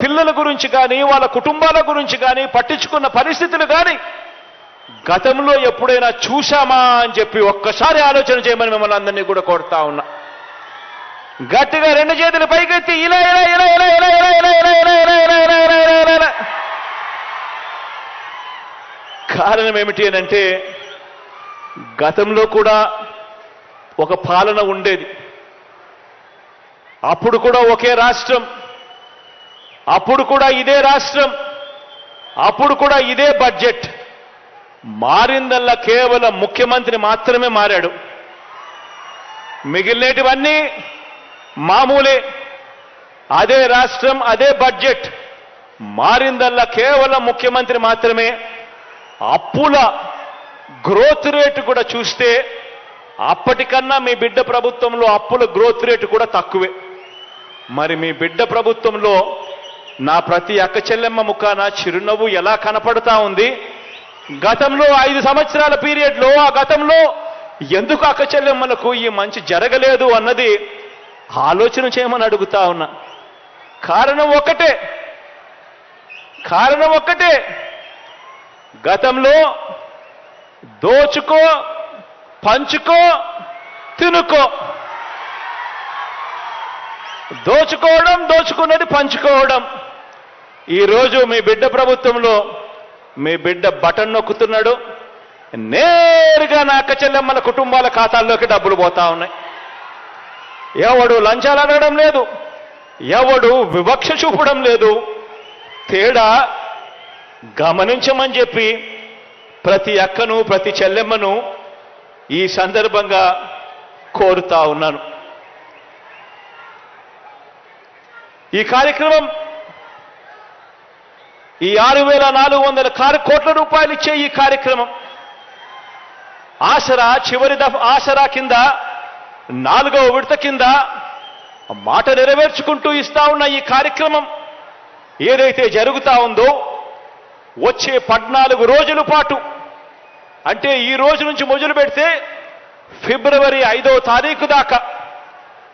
పిల్లల గురించి కానీ వాళ్ళ కుటుంబాల గురించి కానీ పట్టించుకున్న పరిస్థితులు కానీ గతంలో ఎప్పుడైనా చూశామా అని చెప్పి ఒక్కసారి ఆలోచన చేయమని మిమ్మల్ని అందరినీ కూడా కొడతా ఉన్నా గట్టిగా రెండు చేతులు పైకెత్తి ఇలా ఇలా ఇలా ఇలా ఇలా ఇలా ఇలా ఇలా ఇలా ఇలా ఇలా ఇలా ఇలా ఇలా ఇలా ఇలా కారణం ఏమిటి అని అంటే గతంలో కూడా ఒక పాలన ఉండేది అప్పుడు కూడా ఒకే రాష్ట్రం అప్పుడు కూడా ఇదే రాష్ట్రం అప్పుడు కూడా ఇదే బడ్జెట్. మారిందల్లా కేవలం ముఖ్యమంత్రి మాత్రమే మారాడు. మిగిలినటివన్నీ మామూలే. అదే రాష్ట్రం అదే బడ్జెట్. మారిందల్లా కేవలం ముఖ్యమంత్రి మాత్రమే. అప్పుల గ్రోత్ రేటు కూడా చూస్తే అప్పటికన్నా మీ బిడ్డ ప్రభుత్వంలో అప్పుల గ్రోత్ రేటు కూడా తక్కువే. మరి మీ బిడ్డ ప్రభుత్వంలో నా ప్రతి అక్క చెల్లెమ్మ ముఖాన చిరునవ్వు ఎలా కనపడతా ఉంది? గతంలో ఐదు సంవత్సరాల పీరియడ్లో ఆ గతంలో ఎందుకు అక్క చెల్లెమ్మలకు ఈ మంచి జరగలేదు అన్నది ఆలోచన చేయమని అడుగుతా ఉన్నా. కారణం ఒకటే కారణం ఒక్కటే. గతంలో దోచుకో పంచుకో తినుకో. దోచుకోవడం దోచుకున్నది పంచుకోవడం. ఈరోజు మీ బిడ్డ ప్రభుత్వంలో మీ బిడ్డ బటన్ నొక్కుతున్నాడు. నేరుగా నా అక్క చెల్లెమ్మల కుటుంబాల ఖాతాల్లోకి డబ్బులు పోతా ఉన్నాయి. ఎవడు లంచాలు అడగడం లేదు. ఎవడు వివక్ష చూపడం లేదు. తేడా గమనించమని చెప్పి ప్రతి అక్కను ప్రతి చెల్లెమ్మను ఈ సందర్భంగా కోరుతా ఉన్నాను. ఈ కార్యక్రమం ఈ ఆరు వేల నాలుగు వందల కారు కోట్ల రూపాయలు ఇచ్చే ఈ కార్యక్రమం. ఆసరా చివరి దఫ ఆసరా కింద నాలుగవ విడత కింద మాట నెరవేర్చుకుంటూ ఇస్తా ఉన్న ఈ కార్యక్రమం ఏదైతే జరుగుతా ఉందో వచ్చే పద్నాలుగు రోజుల పాటు అంటే ఈ రోజు నుంచి మొదలు పెడితే ఫిబ్రవరి ఐదవ తారీఖు దాకా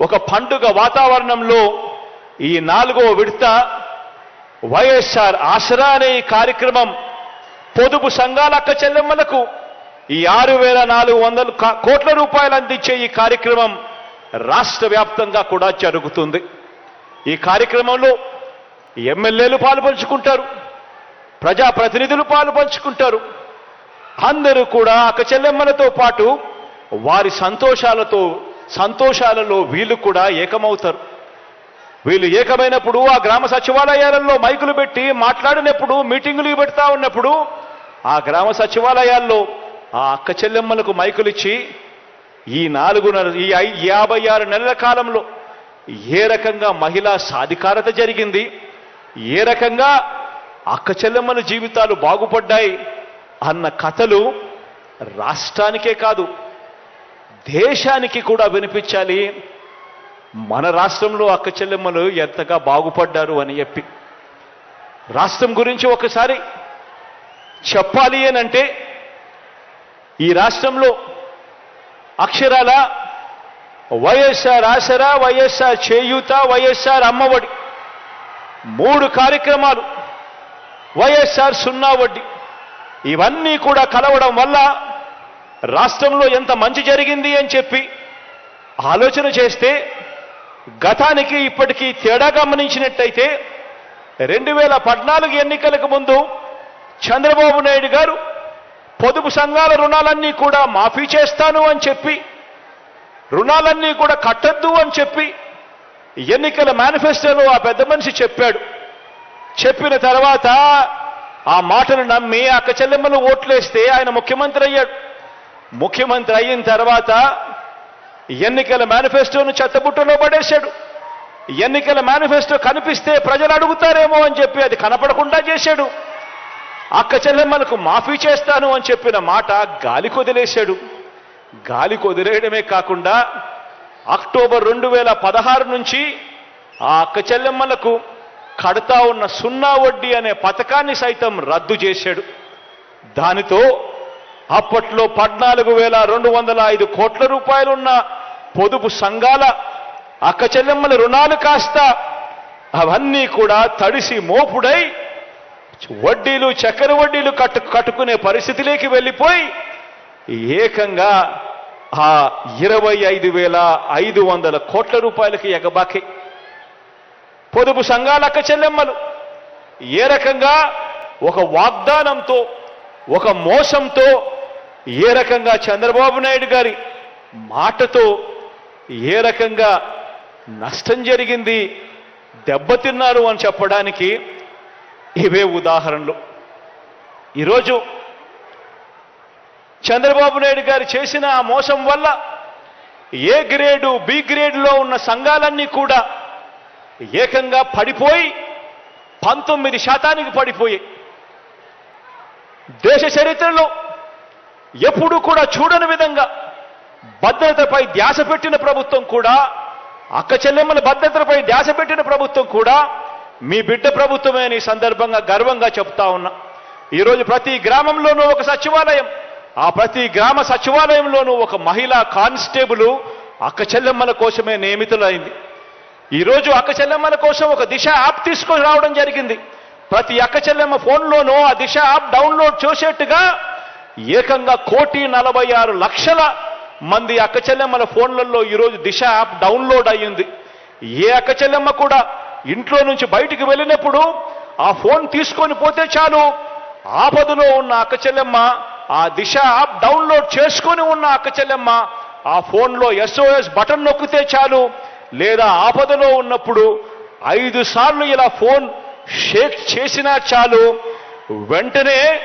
ఒక పండుగ వాతావరణంలో ఈ నాలుగో విడత వైఎస్ఆర్ ఆసరా అనే ఈ కార్యక్రమం పొదుపు సంఘాల అక్క చెల్లెమ్మలకు ఈ ఆరు వేల నాలుగు వందల కోట్ల రూపాయలు అందించే ఈ కార్యక్రమం రాష్ట్ర వ్యాప్తంగా కూడా జరుగుతుంది. ఈ కార్యక్రమంలో ఎమ్మెల్యేలు పాలుపంచుకుంటారు ప్రజాప్రతినిధులు పాలుపంచుకుంటారు అందరూ కూడా అక్క చెల్లెమ్మలతో పాటు వారి సంతోషాలతో సంతోషాలలో వీళ్ళు కూడా ఏకమవుతారు. వీళ్ళు ఏకమైనప్పుడు ఆ గ్రామ సచివాలయాలలో మైకులు పెట్టి మాట్లాడినప్పుడు మీటింగులు పెడతా ఉన్నప్పుడు ఆ గ్రామ సచివాలయాల్లో ఆ అక్క చెల్లెమ్మలకు మైకులు ఇచ్చి ఈ నాలుగున్నర ఈ యాభై ఆరు నెలల కాలంలో ఏ రకంగా మహిళా సాధికారత జరిగింది ఏ రకంగా అక్క చెల్లెమ్మల జీవితాలు బాగుపడ్డాయి అన్న కథలు రాష్ట్రానికే కాదు దేశానికి కూడా వినిపించాలి మన రాష్ట్రంలో అక్క చెల్లెమ్మలు ఎంతగా బాగుపడ్డారు అని చెప్పి. రాష్ట్రం గురించి ఒకసారి చెప్పాలి అనంటే ఈ రాష్ట్రంలో అక్షరాల వైఎస్ఆర్ ఆసరా వైఎస్ఆర్ చేయూత వైఎస్ఆర్ అమ్మఒడి మూడు కార్యక్రమాలు వైఎస్ఆర్ సున్నా వడ్డీ. ఇవన్నీ కూడా కలవడం వల్ల రాష్ట్రంలో ఎంత మంచి జరిగింది అని చెప్పి ఆలోచన చేస్తే గతానికి ఇప్పటికీ తేడా గమనించినట్టయితే రెండు వేల పద్నాలుగు ఎన్నికలకు ముందు చంద్రబాబు నాయుడు గారు పొదుపు సంఘాల రుణాలన్నీ కూడా మాఫీ చేస్తాను అని చెప్పి రుణాలన్నీ కూడా కట్టద్దు అని చెప్పి ఎన్నికల మేనిఫెస్టోలో ఆ పెద్ద మనిషి చెప్పాడు. చెప్పిన తర్వాత ఆ మాటను నమ్మి అక్క చెల్లెమ్మలు ఓట్లేస్తే ఆయన ముఖ్యమంత్రి అయ్యాడు. ముఖ్యమంత్రి అయిన తర్వాత ఎన్నికల మేనిఫెస్టోను చెత్తబుట్టలో పడేశాడు. ఎన్నికల మేనిఫెస్టో కనిపిస్తే ప్రజలు అడుగుతారేమో అని చెప్పి అది కనపడకుండా చేశాడు. అక్క చెల్లెమ్మలకు మాఫీ చేస్తాను అని చెప్పిన మాట గాలి కొదిలేశాడు. గాలి కొదిలేయడమే కాకుండా అక్టోబర్ రెండు వేల పదహారు నుంచి ఆ అక్క చెల్లెమ్మలకు కడతా ఉన్న సున్నా వడ్డీ అనే పథకాన్ని సైతం రద్దు చేశాడు. దానితో అప్పట్లో పద్నాలుగు వేల రెండు వందల ఐదు కోట్ల రూపాయలున్న పొదుపు సంఘాల అక్కచెల్లెమ్మల రుణాలు కాస్త అవన్నీ కూడా తడిసి మోపుడై వడ్డీలు చక్కెర వడ్డీలు కట్టు కట్టుకునే పరిస్థితిలోకి వెళ్ళిపోయి ఏకంగా ఆ ఇరవై ఐదు వేల ఐదు వందల కోట్ల రూపాయలకి ఎగబాకి. పొదుపు సంఘాల చెల్లెమ్మలు ఏ రకంగా ఒక వాగ్దానంతో ఒక మోసంతో ఏ రకంగా చంద్రబాబు నాయుడు గారి మాటతో ఏ రకంగా నష్టం జరిగింది దెబ్బతిన్నారు అని చెప్పడానికి ఇవే ఉదాహరణలు. ఈరోజు చంద్రబాబు నాయుడు గారు చేసిన ఆ మోసం వల్ల ఏ గ్రేడు బి గ్రేడ్లో ఉన్న సంఘాలన్నీ కూడా ఏకంగా పడిపోయి పంతొమ్మిది శాతానికి పడిపోయి దేశ చరిత్రలో ఎప్పుడూ కూడా చూడని విధంగా భద్రతపై ధ్యాస పెట్టిన ప్రభుత్వం కూడా అక్క చెల్లెమ్మల భద్రతపై ధ్యాస పెట్టిన ప్రభుత్వం కూడా మీ బిడ్డ ప్రభుత్వమే అని సందర్భంగా గర్వంగా చెప్తా ఉన్నా. ఈరోజు ప్రతి గ్రామంలోనూ ఒక సచివాలయం ఆ ప్రతి గ్రామ సచివాలయంలోనూ ఒక మహిళా కానిస్టేబుల్ అక్క చెల్లెమ్మల కోసమే నియమితులైంది. ఈరోజు అక్క చెల్లెమ్మల కోసం ఒక దిశ యాప్ తీసుకొని రావడం జరిగింది. ప్రతి అక్క చెల్లెమ్మ ఫోన్లోనూ ఆ దిశ యాప్ డౌన్లోడ్ చేసేట్టుగా ఏకంగా కోటి నలభై ఆరు లక్షల మంది అక్క చెల్లెమ్మల ఫోన్లలో ఈరోజు దిశ యాప్ డౌన్లోడ్ అయ్యింది. ఏ అక్క చెల్లెమ్మ కూడా ఇంట్లో నుంచి బయటికి వెళ్ళినప్పుడు ఆ ఫోన్ తీసుకొని పోతే చాలు. ఆపదలో ఉన్న అక్క చెల్లెమ్మ ఆ దిశ యాప్ డౌన్లోడ్ చేసుకొని ఉన్న అక్క చెల్లెమ్మ ఆ ఫోన్లో ఎస్ఓఎస్ బటన్ నొక్కితే చాలు. లేదా ఆపదలో ఉన్నప్పుడు ఐదు సార్లు ఇలా ఫోన్ షేక్ చేసినా చాలు. వెంటనే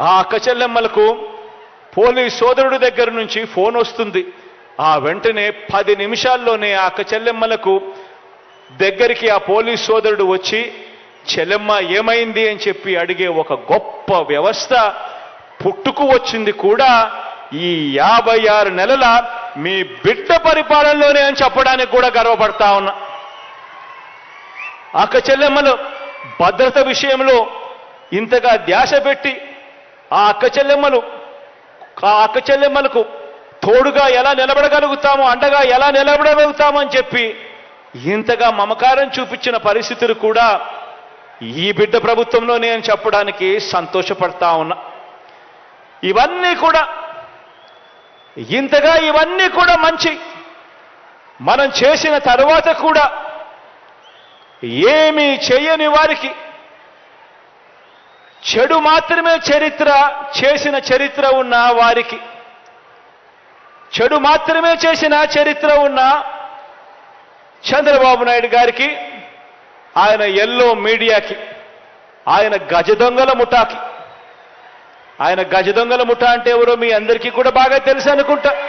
ఆ అక్క చెల్లెమ్మలకు పోలీస్ సోదరుడి దగ్గర నుంచి ఫోన్ వస్తుంది. ఆ వెంటనే పది నిమిషాల్లోనే ఆ అక్క చెల్లెమ్మలకు దగ్గరికి ఆ పోలీస్ సోదరుడు వచ్చి చెల్లెమ్మ ఏమైంది? అని చెప్పి అడిగే ఒక గొప్ప వ్యవస్థ పుట్టుకు వచ్చింది కూడా ఈ యాభై ఆరు నెలల మీ బిడ్డ పరిపాలనలోనే అని చెప్పడానికి కూడా గర్వపడతా ఉన్నా. అక్క చెల్లెమ్మలు భద్రత విషయంలో ఇంతగా ధ్యాస పెట్టి ఆ అక్క చెల్లెమ్మలు ఆ చెల్లెమ్మలకు తోడుగా ఎలా నిలబడగలుగుతామో అండగా ఎలా నిలబడగలుగుతామని చెప్పి ఇంతగా మమకారం చూపించిన పరిస్థితులు కూడా ఈ బిడ్డ ప్రభుత్వంలోనే అని చెప్పడానికి సంతోషపడతా ఉన్నా. ఇవన్నీ కూడా ఇంతగా ఇవన్నీ కూడా మంచి మనం చేసిన తరువాత కూడా ఏమీ చేయని వారికి చెడు మాత్రమే చరిత్ర చేసిన చరిత్ర ఉన్న వారికి. చెడు మాత్రమే చేసిన చరిత్ర ఉన్న చంద్రబాబు నాయుడు గారికి ఆయన ఎల్లో మీడియాకి ఆయన గజ దొంగల ముఠాకి. ఆయన గజ దొంగల ముఠా అంటే ఎవరో మీ అందరికీ కూడా బాగా తెలుసు అనుకుంటా.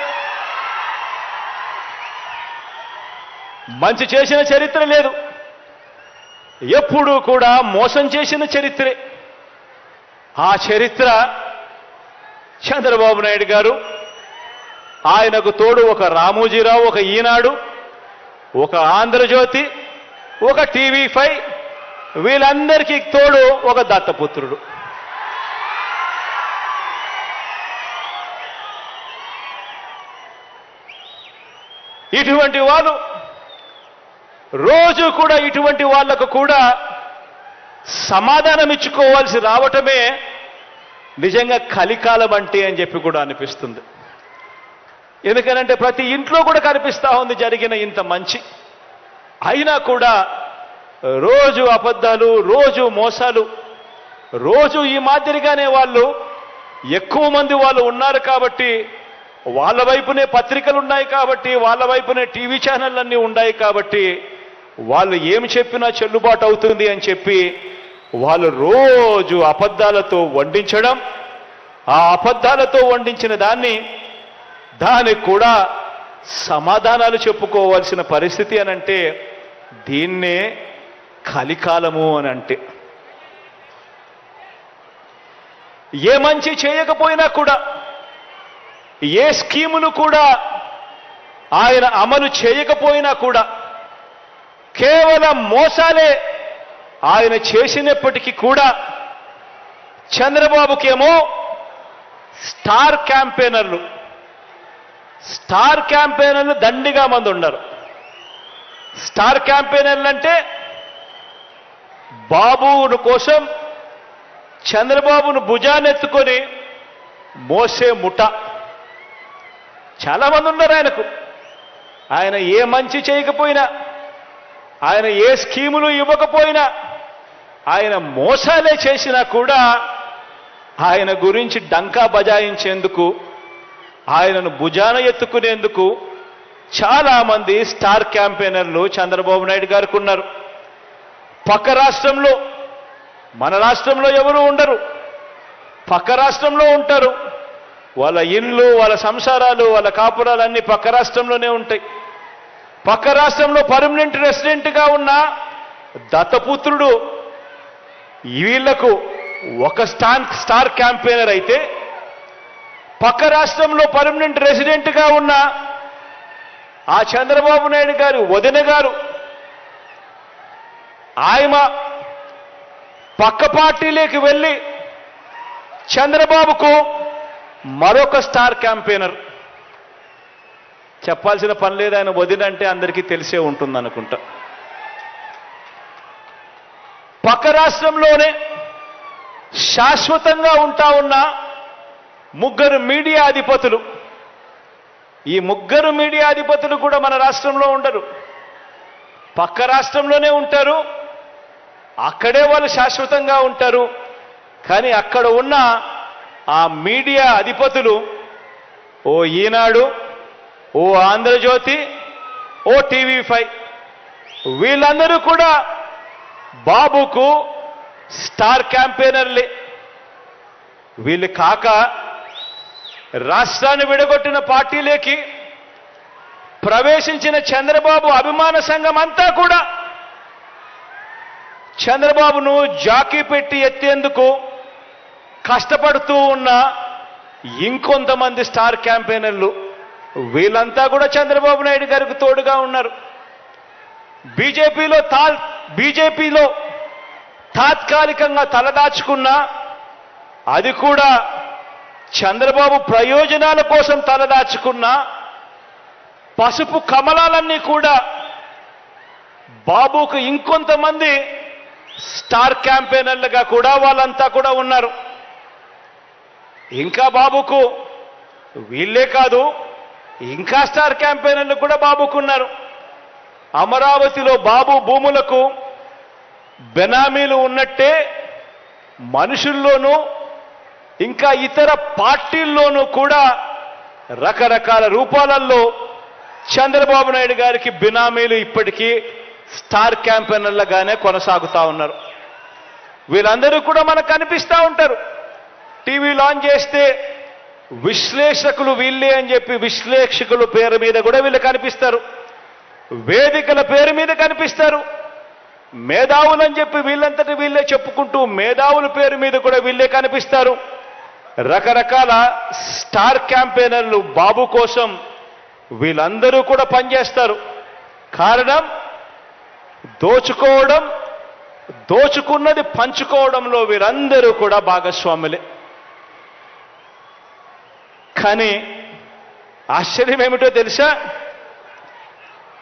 మంచి చేసిన చరిత్ర లేదు. ఎప్పుడూ కూడా మోసం చేసిన చరిత్రే. ఆ చరిత్ర చంద్రబాబు నాయుడు గారు ఆయనకు తోడు ఒక రామోజీరావు ఒక ఈనాడు ఒక ఆంధ్రజ్యోతి ఒక టీవీ ఫైవ్ వీళ్ళందరికీ తోడు ఒక దత్తపుత్రుడు. ఇటువంటి వాళ్ళు రోజు కూడా ఇటువంటి వాళ్ళకు కూడా సమాధానం ఇచ్చుకోవాల్సి రావటమే నిజంగా కలికాలం అంటే అని చెప్పి కూడా అనిపిస్తుంది. ఎందుకనంటే ప్రతి ఇంట్లో కూడా కనిపిస్తా ఉంది జరిగిన ఇంత మంచి. అయినా కూడా రోజు అబద్ధాలు రోజు మోసాలు రోజు ఈ మాదిరిగానే వాళ్ళు ఎక్కువ మంది వాళ్ళు ఉన్నారు కాబట్టి వాళ్ళ వైపునే పత్రికలు ఉన్నాయి కాబట్టి వాళ్ళ వైపునే టీవీ ఛానళ్ళన్నీ ఉన్నాయి కాబట్టి వాళ్ళు ఏమి చెప్పినా చెల్లుబాటు అవుతుంది అని చెప్పి వాళ్ళు రోజు అబద్ధాలతో వండించడం ఆ అబద్ధాలతో వండించిన దాన్ని దానికి కూడా సమాధానాలు చెప్పుకోవాల్సిన పరిస్థితి అని అంటే దీన్నే కలికాలము అని అంటే ఏ మంచి చేయకపోయినా కూడా ఏ స్కీములు కూడా ఆయన అమలు చేయకపోయినా కూడా కేవలం మోసాలే ఆయన చేసినప్పటికీ కూడా చంద్రబాబుకేమో స్టార్ క్యాంపెయినర్లు. స్టార్ క్యాంపెయినర్లు దండిగా మంది ఉన్నారు. స్టార్ క్యాంపెయినర్లు అంటే బాబును కోసం చంద్రబాబును భుజానెత్తుకొని మోసే ముఠ. చాలా మంది ఉన్నారు ఆయనకు. ఆయన ఏ మంచి చేయకపోయినా ఆయన ఏ స్కీములు ఇవ్వకపోయినా ఆయన మోసాలే చేసినా కూడా ఆయన గురించి డంకా బజాయించేందుకు ఆయనను భుజాన ఎత్తుకునేందుకు చాలామంది స్టార్ క్యాంపెయినర్లు చంద్రబాబు నాయుడు గారికి ఉన్నారు. పక్క రాష్ట్రంలో మన రాష్ట్రంలో ఎవరు ఉండరు. పక్క రాష్ట్రంలో ఉంటారు. వాళ్ళ ఇళ్ళు వాళ్ళ సంసారాలు వాళ్ళ కాపురాలు అన్నీ పక్క రాష్ట్రంలోనే ఉంటాయి. పక్క రాష్ట్రంలో పర్మనెంట్ రెసిడెంట్గా ఉన్న దత్తపుత్రుడు వీళ్ళకు ఒక స్టాన్ స్టార్ క్యాంపెయినర్ అయితే పక్క రాష్ట్రంలో పర్మనెంట్ రెసిడెంట్గా ఉన్న ఆ చంద్రబాబు నాయుడు గారు వదిన గారు ఆయమ పక్క పార్టీలోకి వెళ్ళి చంద్రబాబుకు మరొక స్టార్ క్యాంపెయినర్. చెప్పాల్సిన పని లేదు ఆయన వదినంటే అందరికీ తెలిసే ఉంటుంది అనుకుంటా పక్క రాష్ట్రంలోనే శాశ్వతంగా ఉంటా ఉన్న ముగ్గురు మీడియా అధిపతులు. ఈ ముగ్గురు మీడియా అధిపతులు కూడా మన రాష్ట్రంలో ఉండరు. పక్క రాష్ట్రంలోనే ఉంటారు. అక్కడే వాళ్ళు శాశ్వతంగా ఉంటారు. కానీ అక్కడ ఉన్న ఆ మీడియా అధిపతులు ఓ ఈనాడు ఓ ఆంధ్రజ్యోతి ఓ టీవీ ఫైవ్ వీళ్ళందరూ కూడా బాబుకు స్టార్ క్యాంపెయినర్లే. వీళ్ళు కాక రాష్ట్రాన్ని విడగొట్టిన పార్టీలేకి ప్రవేశించిన చంద్రబాబు అభిమాన సంఘం అంతా కూడా చంద్రబాబును జాకీ పెట్టి ఎత్తేందుకు కష్టపడుతూ ఉన్న ఇంకొంతమంది స్టార్ క్యాంపెయినర్లు వీళ్ళంతా కూడా చంద్రబాబు నాయుడు గారికి తోడుగా ఉన్నారు. బీజేపీలో తా బీజేపీలో తాత్కాలికంగా తలదాచుకున్న అది కూడా చంద్రబాబు ప్రయోజనాల కోసం తలదాచుకున్న పసుపు కమలాలన్నీ కూడా బాబుకు ఇంకొంతమంది స్టార్ క్యాంపెయినర్లుగా కూడా వాళ్ళంతా కూడా ఉన్నారు. ఇంకా బాబుకు వీళ్ళే కాదు ఇంకా స్టార్ క్యాంపెయినర్లు కూడా బాబుకున్నారు అమరావతిలో బాబు భూములకు బెనామీలు ఉన్నట్టే మనుషుల్లోనూ ఇంకా ఇతర పార్టీల్లోనూ కూడా రకరకాల రూపాలలో చంద్రబాబు నాయుడు గారికి బినామీలు ఇప్పటికీ స్టార్ క్యాంపెయినర్లుగానే కొనసాగుతా ఉన్నారు. వీళ్ళందరూ కూడా మనకు కనిపిస్తూ ఉంటారు. టీవీ లాంచ్ చేస్తే విశ్లేషకులు వీళ్ళే అని చెప్పి విశ్లేషకుల పేరు మీద కూడా వీళ్ళు కనిపిస్తారు. వేదికల పేరు మీద కనిపిస్తారు. మేధావులని చెప్పి వీళ్ళంతటి వీళ్ళే చెప్పుకుంటూ మేధావుల పేరు మీద కూడా వీళ్ళే కనిపిస్తారు. రకరకాల స్టార్ క్యాంపెయినర్లు బాబు కోసం వీళ్ళందరూ కూడా పనిచేస్తారు. కారణం దోచుకోవడం దోచుకున్నది పంచుకోవడంలో వీరందరూ కూడా భాగస్వాములే. కానీ ఆశ్చర్యం ఏమిటో తెలుసా?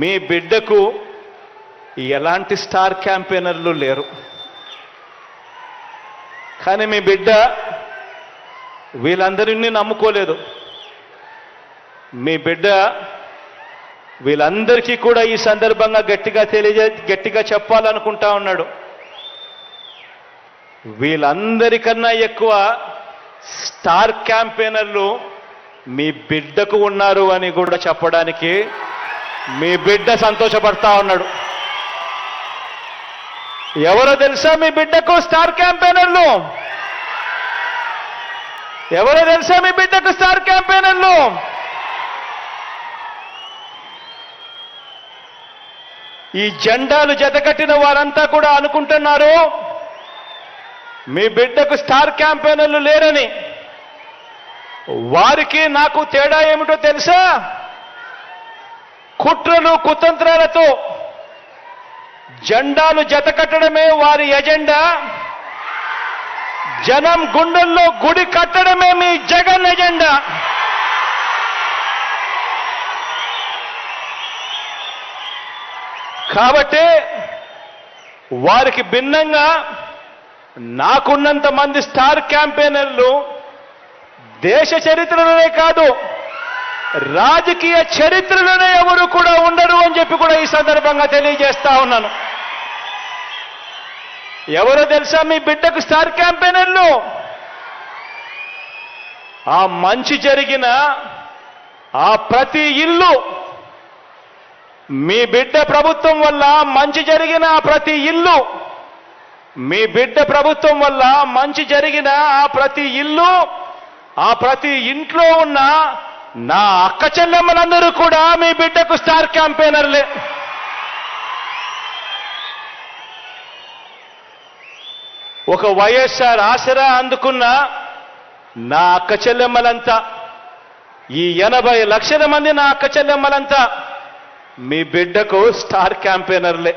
మీ బిడ్డకు ఎలాంటి స్టార్ క్యాంపెయినర్లు లేరు. కానీ మీ బిడ్డ వీళ్ళందరినీ నమ్ముకోలేదు. మీ బిడ్డ వీళ్ళందరికీ కూడా ఈ సందర్భంగా గట్టిగా తెలియజే గట్టిగా చెప్పాలనుకుంటా ఉన్నాడు. వీళ్ళందరికన్నా ఎక్కువ స్టార్ క్యాంపెయినర్లు మీ బిడ్డకు ఉన్నారు అని కూడా చెప్పడానికి మీ బిడ్డ సంతోషపడతా ఉన్నాడు. ఎవరో తెలుసా మీ బిడ్డకు స్టార్ క్యాంపెయినర్లు? ఎవరో తెలుసా మీ బిడ్డకు స్టార్ క్యాంపెయినర్లు? ఈ జెండాలు జతకట్టిన వారంతా కూడా అనుకుంటున్నారు మీ బిడ్డకు స్టార్ క్యాంపెయినర్లు లేరని. వారికి నాకు తేడా ఏమిటో తెలుసా? కుట్రలు కుతంత్రాలతో జెండాలు జతకట్టడమే వారి ఎజెండా. జనం గుండెల్లో గుడి కట్టడమే మీ జగన్ ఎజెండా. కాబట్టి వారికి భిన్నంగా నాకున్నంత మంది స్టార్ క్యాంపెయినర్లు దేశ చరిత్రలోనే కాదు రాజకీయ చరిత్రలోనే ఎవరు కూడా ఉండరు అని చెప్పి కూడా ఈ సందర్భంగా తెలియజేస్తా ఉన్నాను. ఎవరో తెలుసా మీ బిడ్డకు స్టార్ క్యాంపెయినర్లు? ఆ మంచి జరిగిన ఆ ప్రతి ఇల్లు మీ బిడ్డ ప్రభుత్వం వల్ల మంచి జరిగిన ఆ ప్రతి ఇల్లు మీ బిడ్డ ప్రభుత్వం వల్ల మంచి జరిగిన ఆ ప్రతి ఇల్లు ఆ ప్రతి ఇంట్లో ఉన్న నా అక్క చెల్లెమ్మలందరూ కూడా మీ బిడ్డకు స్టార్ క్యాంపెయినర్లే. ఒక వైఎస్ఆర్ ఆసరా అందుకున్న నా అక్క చెల్లెమ్మలంతా ఈ ఎనభై లక్షల మంది నా అక్క చెల్లెమ్మలంతా మీ బిడ్డకు స్టార్ క్యాంపెయినర్లే.